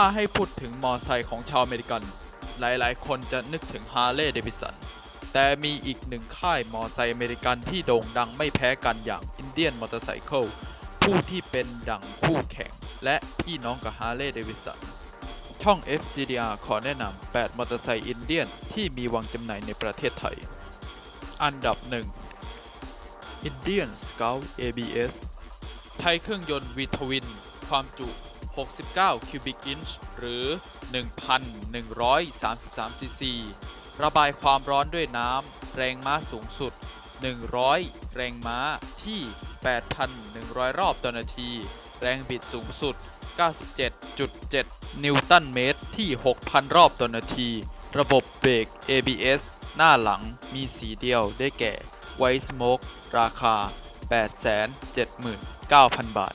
ถ้าให้พูดถึงมอไซค์ของชาวอเมริกัน หลายๆ คนจะนึกถึงฮาร์เลย์เดวิสัน แต่มีอีกหนึ่งค่ายมอไซค์อเมริกันที่โด่งดังไม่แพ้กันอย่าง Indian Motorcycle ผู้ที่เป็นดังคู่แข่ง และพี่น้องกับฮาร์เลย์เดวิสัน ช่อง FGDR ขอแนะนำ 8 มอเตอร์ไซค์อินเดียนที่มีวางจำหน่ายในประเทศไทย อันดับ 1 Indian Scout ABS ใช้เครื่องยนต์ V Twin ความจุ 69 cubic inch หรือ 1,133 ซีซี ระบายความร้อนด้วยน้ำ แรงม้าสูงสุด 100 แรงม้าที่ 8,100 รอบต่อนาที แรงบิดสูงสุด 97.7 นิวตันเมตรที่ 6,000 รอบต่อนาที ระบบเบรก ABS หน้าหลังมีสีเดียวได้แก่ White Smoke ราคา 879,000 บาท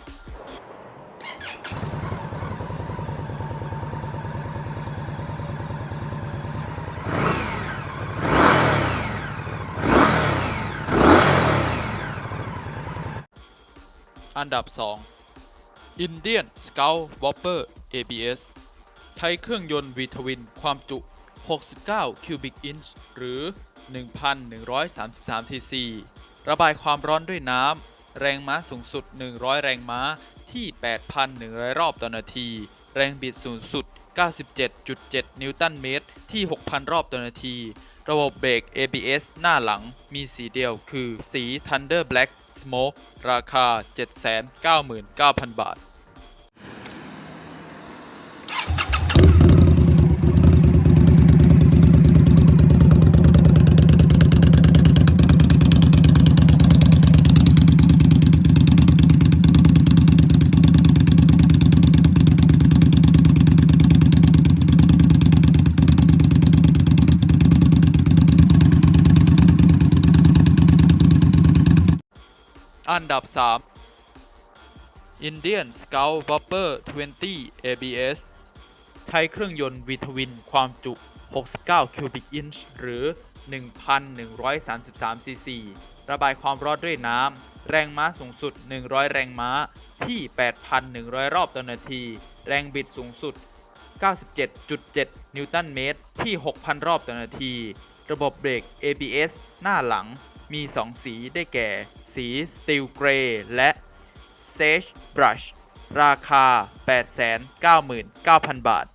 อันดับ 2 Indian Scout Whopper ABS ใช้เครื่องยนต์ V Twin ความจุ 69 cubic inch หรือ 1,133 ซีซี ระบายความร้อนด้วยน้ำ แรงม้าสูงสุด 100 แรงม้าที่ 8,100 รอบต่อนาที แรงบิดสูงสุด 97.7 นิวตันเมตรที่ 6,000 รอบต่อนาที ระบบเบรก ABS หน้าหลังมีสีเดียวคือสี Thunder Black Smoke ราคา 799,000 บาท อันดับ 3 Indian Scout Whopper 20 ABS ใช้เครื่องยนต์ V Twin ความจุ 69 cubic inch หรือ 1,133 ซีซี ระบายความร้อนด้วยน้ำ แรงม้าสูงสุด 100 แรงม้าที่ 8,100 รอบต่อนาที แรงบิดสูงสุด 97.7 นิวตันเมตรที่ 6,000 รอบต่อนาที ระบบเบรก ABS หน้าหลัง มี2สีได้แก่ สี Steel Grey และ Sage Brush ราคา 899,000 บาท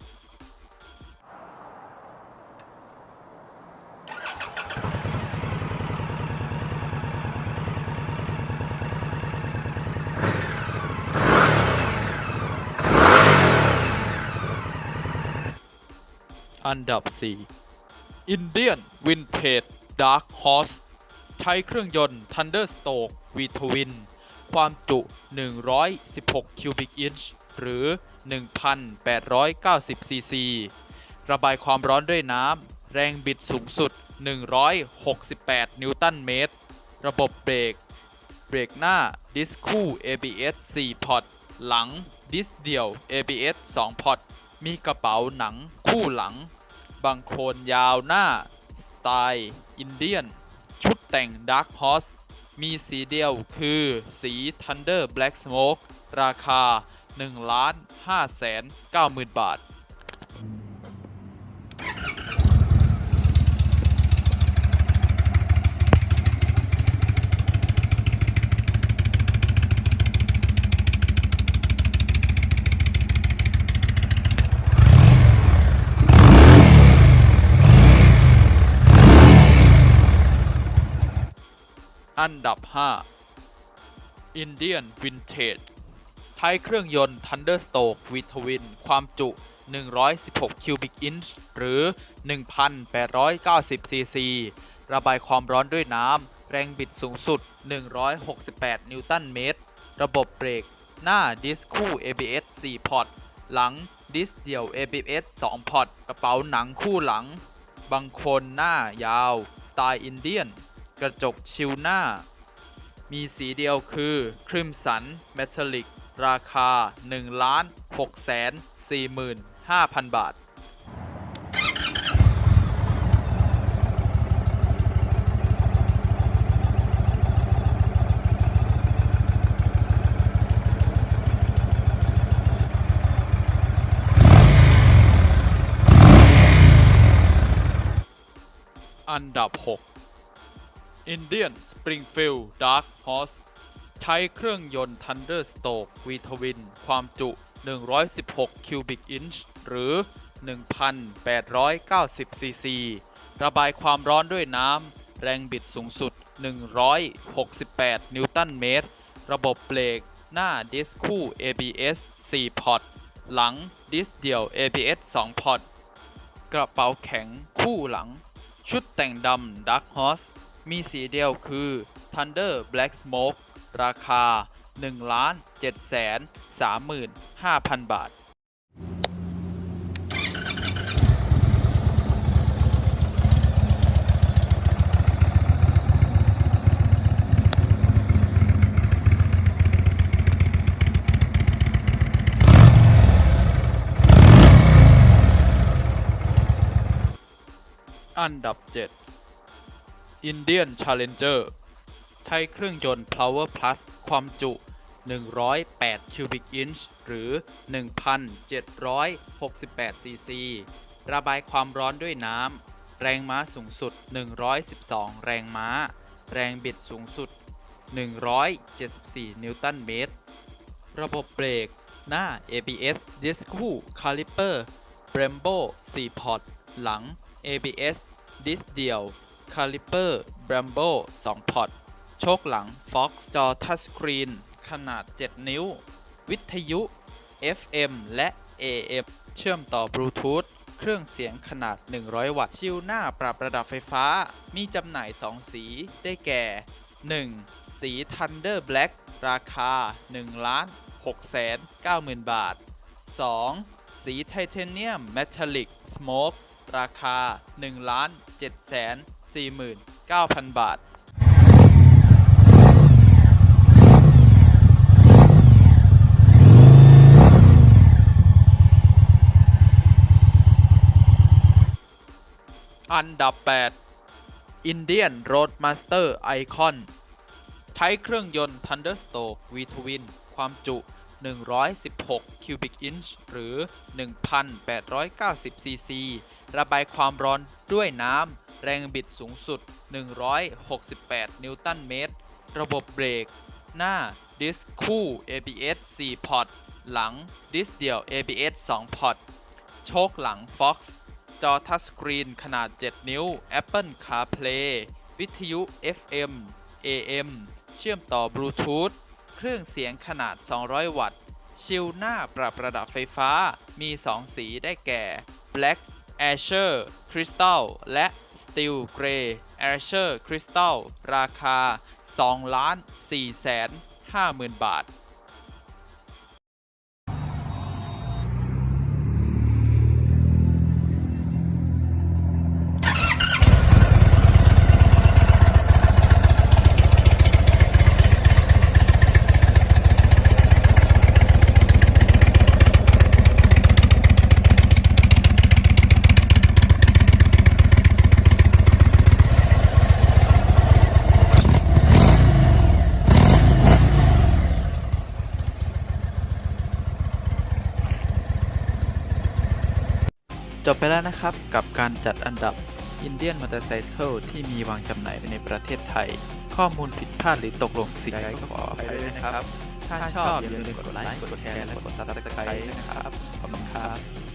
อันดับ 4 Indian Vintage Dark Horse ใช้เครื่องยนต์ Thunder Stoke V Twin ความจุ 116 cubic inch หรือ 1,890 ซีซี ระบายความร้อนด้วยน้ำ แรงบิดสูงสุด 168 นิวตันเมตร ระบบเบรก เบรกหน้าดิสคู่ ABS 4 พอร์ต หลังดิสเดี่ยว ABS 2 พอร์ต มีกระเป๋าหนังคู่หลังบังโคลนยาวหน้า สไตล์ อินเดียน ชุดแต่ง Dark Horse มีสีเดียวคือสี Thunder Black Smoke ราคา 1 5 9 0 0 0 0 บาท อันดับ 5 Indian Vintage ใช้เครื่องยนต์ Thunderstroke V Twin ความจุ 116 cubic inch หรือ 1,890 ซีซี ระบายความร้อนด้วยน้ำ แรงบิดสูงสุด 168 นิวตันเมตร ระบบเบรก หน้าดิสคู่ ABS 4 พอร์ต หลังดิสเดี่ยว ABS 2 พอร์ต กระเป๋าหนังคู่หลัง บังคนหน้ายาว สไตล์อินเดียน กระจกชิวหน้า มีสีเดียวคือ ครีมสันเมทัลลิก ราคา 1 6 4 4 5 0 0 บาท อันดับ 6 Indian Springfield Dark Horse ใช้เครื่องยนต์ Thunderstroke V Twin ความจุ 116 cubic inch หรือ 1,890 cc ระบายความร้อนด้วยน้ำ แรงบิดสูงสุด 168 นิวตันเมตร ระบบเบรกหน้าดิสคู่ ABS 4 พอร์ต หลังดิสเดี่ยว ABS 2 พอร์ต กระเป๋าแข็งคู่หลัง ชุดแต่งดำ Dark Horse มีสีเดียวคือ Thunder Black Smoke ราคา 1 7 3 5 0 0 0 บาท อันดับ 7 Indian Challenger ใช้เครื่องยนต์ Power Plus ความจุ 108 cubic inch หรือ 1,768 cc ระบายความร้อนด้วยน้ำ แรงม้าสูงสุด 112 แรงม้า แรงบิดสูงสุด 174 นิวตันเมตร ระบบเบรก หน้า ABS Disc คู่ Caliper Brembo 4พอร์ตหลัง ABS Disc เดียว Caliper Brembo 2พอร์ตโชคหลัง Fox จอทัชสกรีน ขนาด 7 นิ้ว วิทยุ FM และ AM เชื่อมต่อบลูทูธเครื่องเสียงขนาด 100 วัตต์ ชิลหน้าปรับระดับไฟฟ้า มีจำหน่าย 2 สีได้แก่ 1. สี Thunder Black ราคา 1 ล้าน6แสน90,000บาท 2. สีไทเทเนียม Metallic Smoke ราคา 1 ล้าน7แสน 49,000 บาท อันดับ 8 Indian Roadmaster Icon ใช้เครื่องยนต์ Thunderstroke V Twin ความจุ 116 cubic inch หรือ 1,890 cc ระบายความร้อนด้วยน้ำ แรงบิดสูงสุด 168 นิวตันเมตร ระบบเบรก หน้าดิสคู่ ABS 4 พอร์ต หลังดิสเดี่ยว ABS 2 พอร์ต โชคหลัง Fox จอทัชสกรีนขนาด 7 นิ้ว Apple CarPlay วิทยุ FM AM เชื่อมต่อบลูทูธ เครื่องเสียงขนาด 200 วัตต์ ชิลหน้าปรับระดับไฟฟ้า มี 2 สีได้แก่ Black Azure Crystal และ ติลเกรย์แอรเชอร์ คริสตัล ราคา 2 4 5 0 0 0 0 บาท จบไปแล้วนะครับกับการจัดอันดับ Indian Motorcycle ที่มีวางจำหน่ายในประเทศไทย ข้อมูลผิดพลาดหรือตกลงสิ่งใดก็ขออภัยด้วยนะครับ ถ้าชอบอย่าลืมกดไลค์กดแชร์และกด Subscribe นะครับขอบคุณครับ